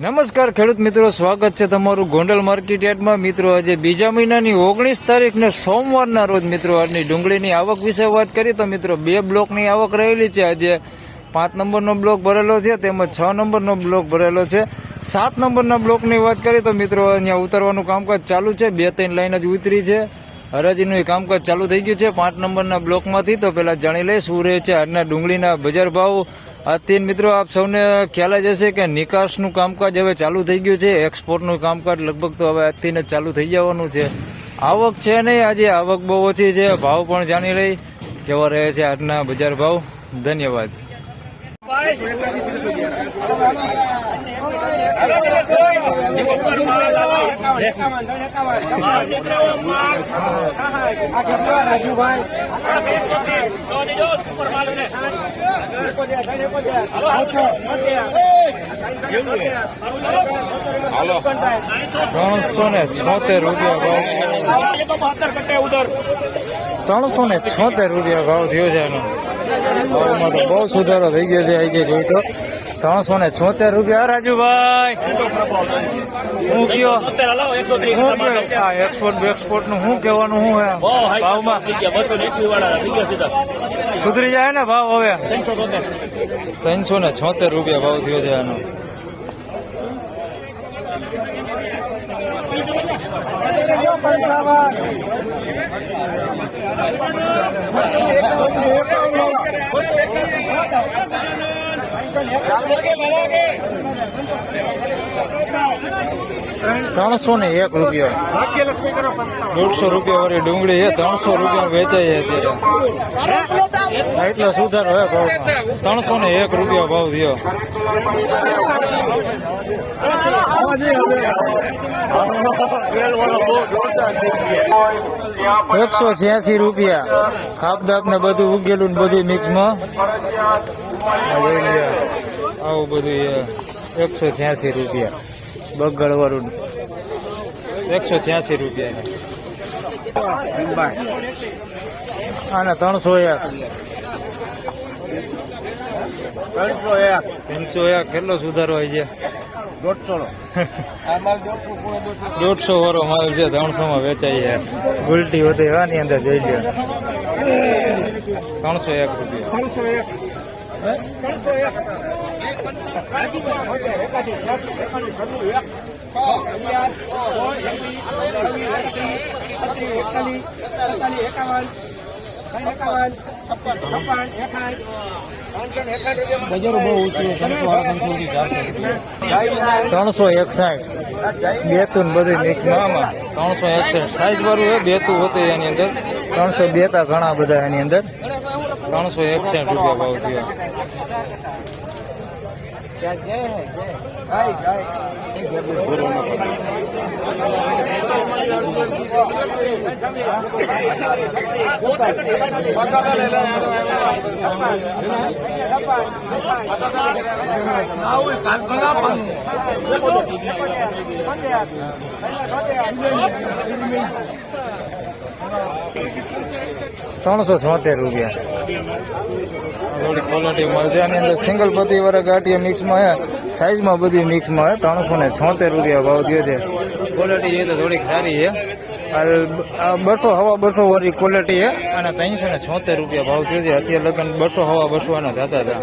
નમસ્કાર ખેડૂત મિત્રો, સ્વાગત છે તમારું ગોંડલ માર્કેટ યાર્ડમાં. મિત્રો, આજે બીજા મહિનાની ઓગણીસ તારીખ ને સોમવારના રોજ મિત્રો આજની ડુંગળીની આવક વિશે વાત કરીએ તો મિત્રો, બે બ્લોકની આવક રહેલી છે. આજે પાંચ નંબરનો બ્લોક ભરેલો છે, તેમજ છ નંબરનો બ્લોક ભરેલો છે. સાત નંબરના બ્લોકની વાત કરીએ તો મિત્રો, અહીંયા ઉતરવાનું કામકાજ ચાલુ છે. બે ત્રણ લાઈન જ ઉતરી છે. હરાજીનું કામકાજ ચાલુ થઈ ગયું છે. પાંચ નંબરના બ્લોકમાંથી તો પેલા જાણી લઈ શું રહે છે આજના ડુંગળીના બજાર ભાવ. આજથી મિત્રો આપ સૌને ખ્યાલ જ હશે કે નિકાસનું કામકાજ હવે ચાલુ થઈ ગયું છે. એક્સપોર્ટનું કામકાજ લગભગ તો હવે આજથી ચાલુ થઈ જવાનું છે. આવક છે નહીં આજે આવક બહુ ઓછી છે. ભાવ પણ જાણી લઈ. કેવા રહે છે આજના બજાર ભાવ? ધન્યવાદ. ત્રણસો ને છોતેર રૂપિયા ભાવ ત્રણસો ને છોતેર રૂપિયા ભાવ થયો છે એનો ભાવમાં તો બહુ સુધારો થઈ ગયો છે આજે જોઈ તો ત્રણસો ને છોતેર રૂપિયા. રાજુભાઈ. હું કયો? હું? આ એક્સપોર્ટ બેક્સપોર્ટનું શું કહેવાનું શું હે ભાવમાં. સુધરી જાય ને ભાવ હવે? ત્રણસો ને છોતેર રૂપિયા ભાવ થયો છે એનો ત્રણસો ને એક રૂપિયા. દોઢસો રૂપિયા વાળી ડુંગળી છે, ત્રણસો રૂપિયા વેચાય છે અત્યારે. એટલો સુધારો હે ભાવમાં ત્રણસો ને એક રૂપિયા ભાવ થયો. એકસો છ્યાસી રૂપિયા. ખાપ દાપ ને બધું ઉગેલું ને બધું મિક્સમાં આ જોઈ લ્યો. આવું બધું એકસો છ્યાસી રૂપિયા. બગડ વાળું એકસો છ્યાસી રૂપિયા. આના ત્રણસો એક. ત્રણસો એક. કેટલો સુધારો હોય છે દોઢસો વાળો માલ છે ત્રણસો માં વેચાય છે. ગુલટી હોતી આની અંદર જોઈ લ્યો ત્રણસો એક રૂપિયા. બજારો બહુ ઊંચું ત્રણસો એકસાઠ. બેતું બધી બધું મિક્સમાં ત્રણસો એકસઠ. સાઈઝ વાળું છે, બેતું હોતું એની અંદર. ત્રણસો બેતા ઘણા બધા એની અંદર. ત્રણસો એકસઠ રૂપિયા ભાવ થયો ત્રણસો છોતેર રૂપિયા. થોડી ક્વોલિટી મળશે. આની અંદર સિંગલ પતિ વરે ગાંઠિયા મિક્સમાં હે. સાઈઝમાં બધી મિક્સમાં હે. ત્રણસો ને છોતેર રૂપિયા ભાવ થયો છે. ક્વોલિટી એ તો થોડીક સારી છે. બસો, હવા બસો વાળી ક્વોલિટી છે. અને ત્રણસો ને છોતેર રૂપિયા ભાવ થયો છે. અત્યારે લગન બસો, હવા બસો એના થતા હતા.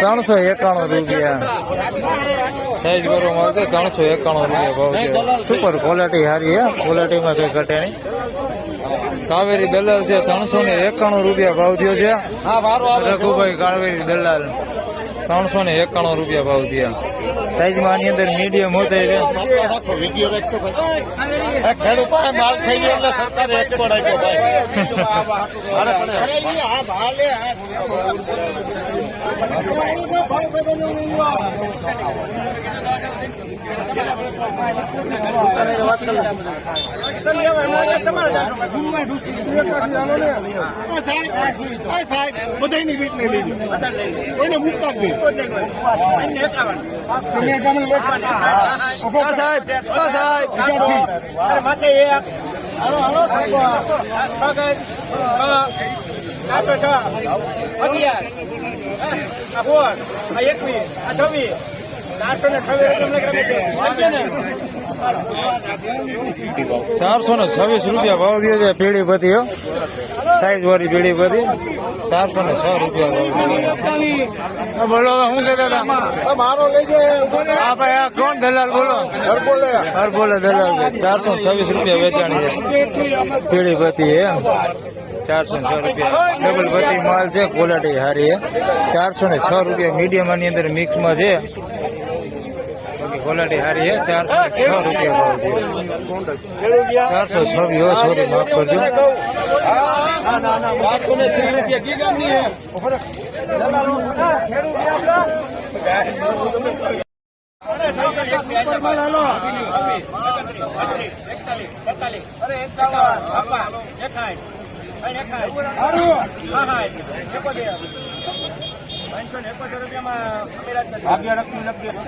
ત્રણસો એકાણું. રૂપિયા. સાઈઝ કરવા મળશે ત્રણસો એકાણું રૂપિયા ભાવ છે. સુપર ક્વોલિટી સારી હે ક્વોલિટીમાં કઈ ઘટે નહીં. કાવેરી દલાલ છે ત્રણસો ને એકાણું રૂપિયા ભાવ થયો છે. રઘુભાઈ કાવેરી દલાલ. ત્રણસો ને એકાણું રૂપિયા ભાવ થયા. સાઈઝમાં આની અંદર મીડિયમ હોતે છે ખેડૂત પાસે માલ થઈ ગયો સરકારે બધાની રીત લઈ લેજો કોઈને મૂકતા જ નહીં સાહેબ. સાહેબ માથે એક હાલો હાલો અગિયાર આ ફોર આ એકવીસ આ છવ્વીસ ચારસો ને છવ્વીસ ચારસો ને રૂપિયા ભાવ થયો છે પેઢી બધી હો. સાઈઝ વાળી પેઢી બધી. ચારસો ને છ રૂપિયા. બોલો શું કહેતા હતા? મારો લઈ હા ભાઈ આ કોણ દલાલ બોલો? બોલે હર બોલે દલાલ ચારસો ને છવ્વીસ રૂપિયા વેચાણી છે. પેઢી બધી હે. ચારસો ને છ રૂપિયા. ડબલ બધી માલ છે ક્વોલિટી સારી હે ચારસો ને છ રૂપિયા મીડિયમની અંદર મિક્સમાં છે. ક્વોલિટી સારી હે ચારસો છ રૂપિયા ભાવ છે. ચારસો છવ્વીસ હો સોરી માફ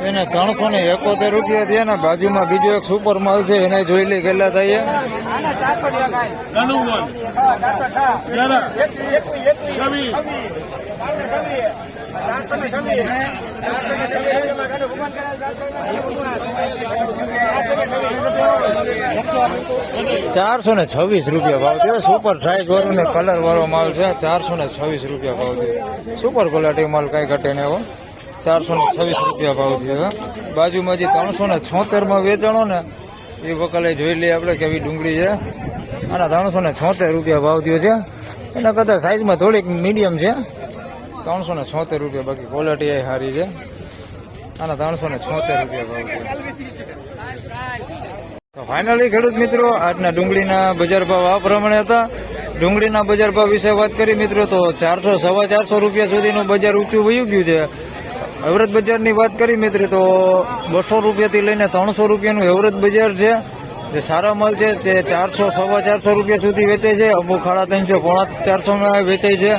એને ત્રણસો ને એકોતેર રૂપિયા થયા ને બાજુમાં બીજો એક સુપર માલ છે એને જોઈ લે કેટલા થાય ચારસો ને છવ્વીસ રૂપિયા ભાવ છે સુપર સાઈઝ વાળો ને કલર વાળો માલ છે. ચારસો ને છવ્વીસ રૂપિયા ભાવ છે સુપર ક્વોલિટી માલ કઈ ઘટે ને એવો ચારસો ને છવ્વીસ રૂપિયા ભાવ છે બાજુમાં જે ત્રણસો ને છોતેરમાં વેચાણો ને, એ વકલે જોઈ લઈએ આપણે કેવી ડુંગળી છે. આના ત્રણસો ને છોતેર રૂપિયા ભાવ થયો છે. એના કરતાં સાઈઝમાં થોડીક મીડિયમ છે. ત્રણસો ને છોતેર રૂપિયા બાકી ક્વોલિટી એ સારી છે. આના ત્રણસો ને છોતેર રૂપિયા ભાવ તો ફાઇનલી ખેડૂત મિત્રો, આજના ડુંગળીના બજાર ભાવ આ પ્રમાણે હતા. ડુંગળીના બજાર ભાવ વિશે વાત કરી મિત્રો, તો ચારસો, સવા ચારસો રૂપિયા સુધીનું બજાર ઊંચું વયું ગયું છે. એવરેજ બજારની વાત કરી મિત્રો, તો બસો રૂપિયાથી લઈને ત્રણસો રૂપિયાનું એવરેજ બજાર છે. જે સારા માલ છે, તે ચારસો, સવા ચારસો રૂપિયા સુધી વેચાય છે. અમુક ખાડા ત્રણસો, પોણા ચારસોમાં વેચાય છે.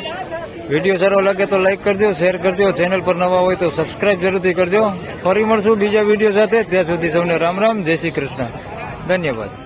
વીડિયો સારો લાગે તો લાઈક કરજો શેર કરજો ચેનલ પર નવા હોય તો સબસ્ક્રાઇબ જરૂરથી કરજો. ફરી મળશું બીજા વીડિયો સાથે. ત્યાં સુધી સૌને રામ રામ, જય શ્રી કૃષ્ણ. ધન્યવાદ.